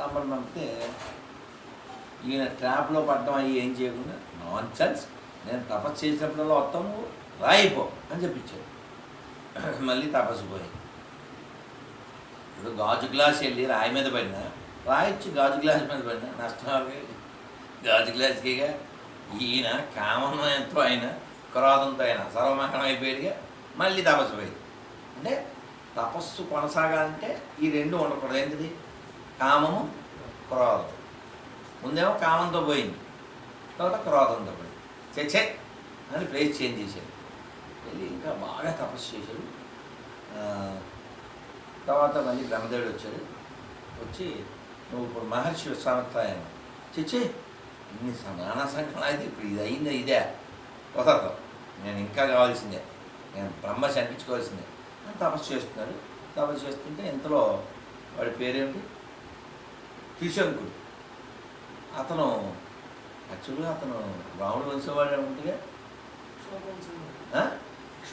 రమ్మని పంపితే ఈయన ట్రాప్లో పడ్డం అయ్యి ఏం చేయకుండా నాన్ సెన్స్ నేను తపస్సు చేసినప్పుడల్లా వస్తాం నువ్వు రాయిపో అని చెప్పించాడు. మళ్ళీ తపస్సు పోయి ఇప్పుడు గాజు గ్లాస్ వెళ్ళి రాయి మీద పడినా రాయిచ్చి గాజు గ్లాస్ మీద పడినా నష్టం గాజు గ్లాస్కిగా ఈయన కామం ఎంతో ఆయన క్రోధంతో ఆయన సర్వమహనం అయిపోయాడుగా మళ్ళీ తపస్సు పోయింది. అంటే తపస్సు కొనసాగాలంటే ఈ రెండు ఉండకూడదు. ఏంటిది? కామము క్రోధం. ముందేమో కామంతో పోయింది. తర్వాత క్రోధంతో పోయింది. చచ్చే అని ప్లేస్ చేంజ్ చేశాడు. వెళ్ళి ఇంకా బాగా తపస్సు చేశాడు. తర్వాత మళ్ళీ బ్రహ్మదేవుడు వచ్చాడు. వచ్చి నువ్వు ఇప్పుడు మహర్షి విశ్వామిత్రాయన. చచ్చే ఇన్ని సమాన సంఖ్యలు అయితే ఇప్పుడు ఇది అయిందే ఇదే? కుదరదు. నేను ఇంకా కావాల్సిందే. నేను బ్రహ్మ చనిపించుకోవాల్సిందే అని తపస్సు చేస్తున్నాడు. తపస్సు చేస్తుంటే ఇంతలో వాడి పేరేంటి? త్రిశంకుడు అతను యాక్చువల్గా అతను రాముడు వంశవాడు ఉంటుందిగా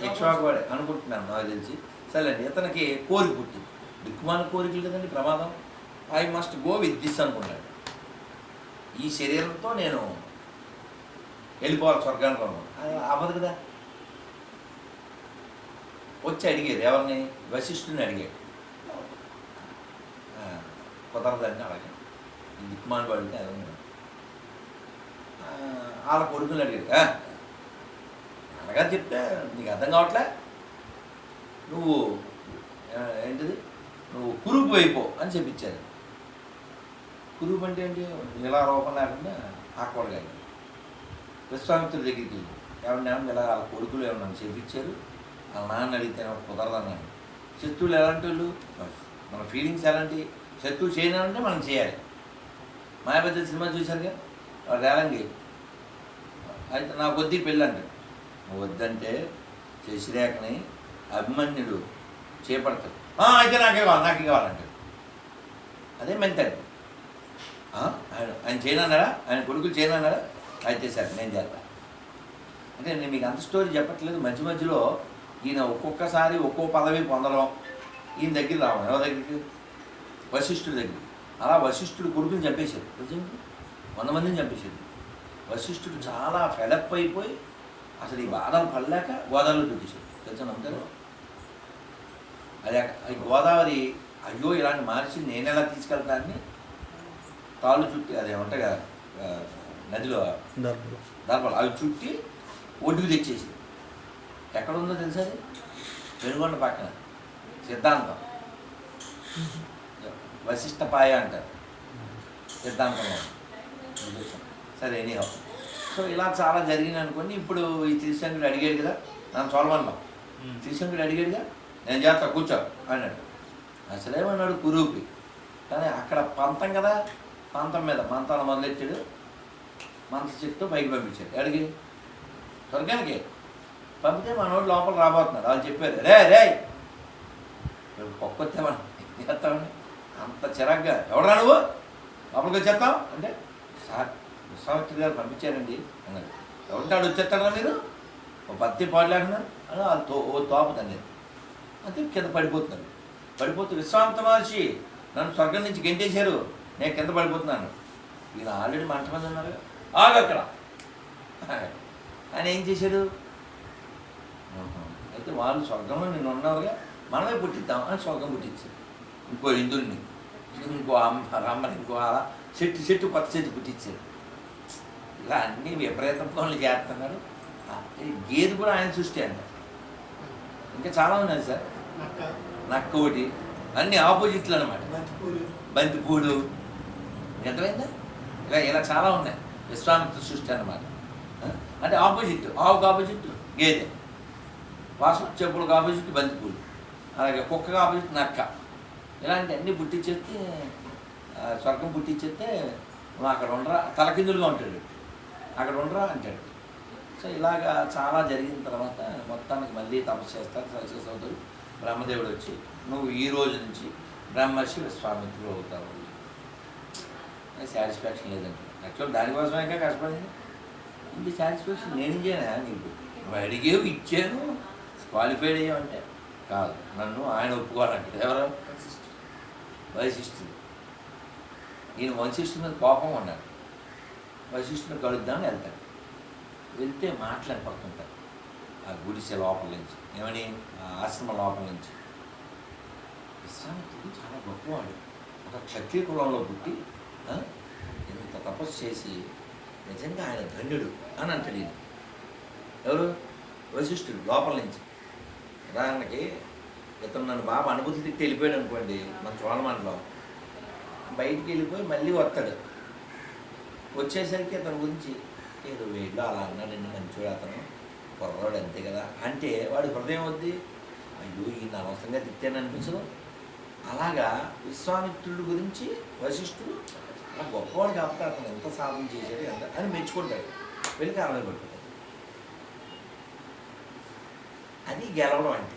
ఇక్ష్వాకువాడే అనుకుంటున్నాను నాకు తెలిసి. సరేండి ఇతనికి కోరిక పుట్టింది. దిక్కుమాల కోరికలు కదండి ప్రమాదం. I must go with this అనుకున్నాడు ఈ శరీరంతో నేను వెళ్ళిపోవాలి స్వర్గానికి అనుకున్నాను అవ్వదు కదా. వచ్చి అడిగారు ఎవరిని? వశిష్ఠుని అడిగాడు. కుదరదని అడగండి దిక్కుమాల వాడితే అది. వాళ్ళ కొడుకుని అడిగారు. అనగా చెప్తే నీకు అర్థం కావట్లే? నువ్వు ఏంటిది? నువ్వు కురుపు అయిపో అని చెప్పించారు. కురుపు అంటే ఏంటి? ఇలా రూపం లేకుండా ఆకూడగా విశ్వామిత్రుడి దగ్గరికి వెళ్ళి ఎవరిని ఏమన్నా ఇలా వాళ్ళ కొడుకులు ఏమన్నా చేపించారు? వాళ్ళ నాన్న అడిగితే కుదరదన్నాను శత్రువులు ఎలాంటి వాళ్ళు? మన ఫీలింగ్స్ ఎలాంటి? శత్రువు చేయాలంటే మనం చేయాలి. మాయాబద్ద సినిమా చూశారుగా? వాడు రేలంగి అయితే నాకు వద్దు పెళ్ళండి వద్దంటే శశిరేఖని అభిమన్యుడు చేపడతాడు. అయితే నాకే కావాలి నాకే కావాలంటాడు అదే మెంతాడు ఆయన ఆయన చేయనన్నారా ఆయన కొడుకులు చేయనన్నారా అయితే సార్ నేను చేస్తా. అంటే నేను మీకు అంత స్టోరీ చెప్పట్లేదు. మధ్య మధ్యలో ఈయన ఒక్కొక్కసారి ఒక్కో పదవి పొందడం ఈయన దగ్గర రావడం. ఎవరి దగ్గరికి? వశిష్ఠుడి దగ్గర అలా వశిష్ఠుడు కొడుకుని చంపేశాడు. నిజంగా వంద మందిని చంపేశాడు. వశిష్ఠుడు చాలా ఫెడప్ అయిపోయి అసలు ఈ బాధలు పడలేక గోదావరిలో దూకేశాడు తెలుసా నమ్ముతారు? అది గోదావరి అయ్యో ఇలాంటి మహర్షి నేను ఎలా తీసుకెళ్తానని తాళ్ళు చుట్టి అది ఉంటాయి కదా నదిలో దానివల్ల అవి చుట్టి ఒడ్డుకు తెచ్చేసి ఎక్కడ ఉందో తెలుసా అది? వెనుగొండ పక్కన. సిద్ధాంతం. వశిష్ట పాయ అంటారు సిద్ధాంతంలో సరే ఎనీహో సో ఇలా చాలా జరిగింది అనుకోండి. ఇప్పుడు ఈ త్రిశంకుడు అడిగాడు కదా నన్ను సోలమన్లో త్రిశంకుడు అడిగాడుగా నేను చేస్తా కూర్చో అన్నాడు. అసలేమన్నాడు కురూపి. కానీ అక్కడ పంతం కదా పంతం మీద మంతాలు మొదలెట్టాడు. మంత చెట్టు పైకి పంపించాడు. అడిగి స్వర్గానికి పంపితే మనోడు లోపల రాబోతున్నాడు వాళ్ళు చెప్పారు రే రే పొక్కొస్తే మనం చేస్తామని అంత చిరాగ్గా ఎవడరా నువ్వు? లోపలికి వచ్చేస్తాం అంటే సార్ విశ్వామిత్రి గారు పంపించారండి. అన్నారు ఎవరిటాడు వచ్చేస్తారా మీరు? ఓ పత్తి పాడలేకున్నారు అని వాళ్ళు తో ఓ తోపదండి అంతే కింద పడిపోతున్నాడు పడిపోతూ విశ్వామిత్ర మహర్షి నన్ను స్వర్గం నుంచి గెంటేశారు. నేను కింద పడిపోతున్నాను. ఈయన ఆల్రెడీ మంట మంది ఉన్నారు. ఆగు అక్కడ. ఆయన ఏం చేశాడు అయితే వాళ్ళు స్వర్గంలో నేను ఉన్నావుగా. మనమే పుట్టిద్దాం. అని స్వర్గం పుట్టించారు ఇంకో ఇంద్రుడిని ఇంకో అమ్మ రమ్మని ఇంకో అలా. చెట్టు చెట్టు కొత్త చెట్టు పుట్టించారు. ఇలా అన్ని విపరీత పనులు చేస్తున్నారు. గేదె కూడా ఆయన సృష్టి అంట. ఇంకా చాలా ఉన్నాయి సార్. నక్క. నక్క ఒకటి. అన్ని ఆపోజిట్లు అనమాట బంతిపూలు. బంతిపూడు ఎంతమైందా ఇలా ఇలా చాలా ఉన్నాయి. విశ్వామిత్ర సృష్టి అన్నమాట. ఆ? అంటే ఆపోజిట్ ఆవుకు ఆపోజిట్ గేదె. వాసన చెప్పులకు ఆపోజిట్ బంతిపూలు. అలాగే కుక్కకు ఆపోజిట్ నక్క. ఇలాంటి అన్ని పుట్టించేస్తే స్వర్గం పుట్టించేస్తే నువ్వు అక్కడ ఉండరా? తలకిందులుగా ఉంటాడు. అక్కడ ఉండరా అంటాడు. సో ఇలాగా చాలా జరిగిన తర్వాత మొత్తానికి మళ్ళీ తపస్సు చేస్తారు సక్సెస్ అవుతారు. బ్రహ్మదేవుడు వచ్చి నువ్వు ఈ రోజు నుంచి బ్రహ్మర్షి విశ్వామిత్రుడు అవుతావు. సాటిస్ఫాక్షన్ లేదండి. యాక్చువల్ దానికోసమే ఇంకా కష్టపడింది. ఇంటి సాటిస్ఫాక్షన్ నేను చేయనా నీకు? నువ్వు అడిగేవు ఇచ్చాను. క్వాలిఫైడ్ అయ్యావంటే. కాదు. నన్ను ఆయన ఒప్పుకోవాలంటే ఎవరు? వశిష్ఠుడు ఈయన వశిష్ఠుని మీద కోపం ఉన్నాడు వశిష్ఠుని కలుద్దామని వెళ్తాడు. వెళ్తే మాట్లాడి పక్కుంటాడు ఆ గుడిసె లోపల నుంచి. ఏమని? ఆ ఆశ్రమ లోపల నుంచి. విశ్వామిత్రుడు చాలా గొప్పవాడు. ఒక క్షత్రియ కులంలో పుట్టి ఇంత తపస్సు చేసి నిజంగా ఆయన ధన్యుడు అని అంటాడు ఎవరు? వశిష్ఠుడు లోపల నుంచి. ఉదాహరణకి ఇతను నన్ను బాగా అనుభూతి తిట్టి వెళ్ళిపోయాడు అనుకోండి మన చోళమండలో బయటికి వెళ్ళిపోయి మళ్ళీ వస్తాడు. వచ్చేసరికి ఇతని గురించి ఏదో వేడిలో అలా అన్నాడండి మంచివాడు అతను. కుర్రవాడు అంతే కదా. అంటే వాడి హృదయం వద్ది అయ్యో ఈయన అనవసరంగా తిట్టాను అనిపించదు. అలాగా విశ్వామిత్రుడి గురించి వశిష్ఠుడు అలా గొప్పవాడు కాబట్టి అతను ఎంత సాధన చేశాడు ఎంత అని మెచ్చుకుంటాడు. వెళ్ళి కారణం పెట్టుకుంటాడు. అది గెలవడం అంటే.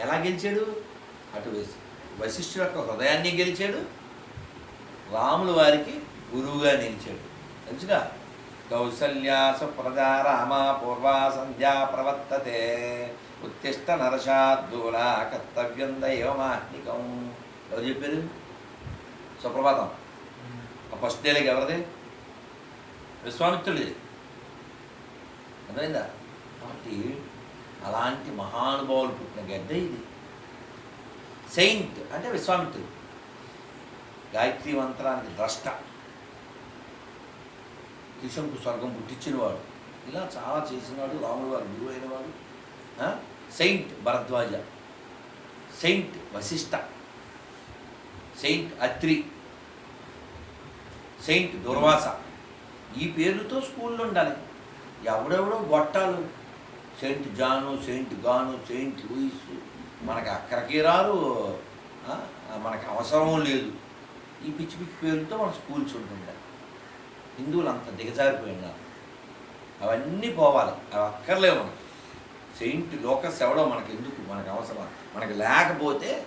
ఎలా గెలిచాడు? అటు వశిష్ఠుడు యొక్క హృదయాన్ని గెలిచాడు. రాముల వారికి గురువుగా నిలిచాడు. తెలుసుగా? కౌసల్యాస ప్రజా రామ పూర్వా సంధ్యా ప్రవర్తతే. ఉత్తిష్ట నరశార్దూల కర్తవ్యం దైవమాహ్నికం ఎవరు చెప్పారు సుప్రభాతం. ఆ ఫస్ట్ డేలకి ఎవరిది? విశ్వామిత్రుడిది. అర్థమైందా? కాబట్టి అలాంటి మహానుభావులు పుట్టిన గడ్డ ఇది. సెయింట్ అంటే విశ్వామిత్రుడు. గాయత్రి మంత్రానికి ద్రష్ట. కిషన్కు స్వర్గం పుట్టించినవాడు. ఇలా చాలా చేసినవాడు రాముడు వారు గురువు అయినవాడు saint Bharadwaja. Saint Vasishtha saint Atri. Saint Durvasa. ఈ పేర్లతో స్కూల్లో ఉండాలి. ఎవడెవడో గొట్టాలు. సెయింట్ జాను సెయింట్ గాను సెయింట్ లూయిస్. మనకి అక్కడికి రారు మనకి అవసరం లేదు. ఈ పిచ్చి పిచ్చి పేరుతో మన స్కూల్స్ ఉంటుండే. హిందువులు అంత దిగజారిపోయినారు అవన్నీ పోవాలి. అవి అక్కర్లేవు మనకి. సెయింట్ లోకస్ ఎవడో మనకి ఎందుకు మనకు అవసరం. మనకి లేకపోతే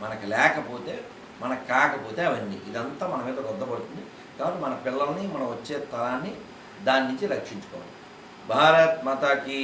మనకి లేకపోతే మనకు కాకపోతే అవన్నీ. ఇదంతా మన మీద రుద్దపడుతుంది కాబట్టి మన పిల్లల్ని మనం వచ్చే తరాన్ని దాని నుంచి రక్షించుకోవాలి. भारत माता की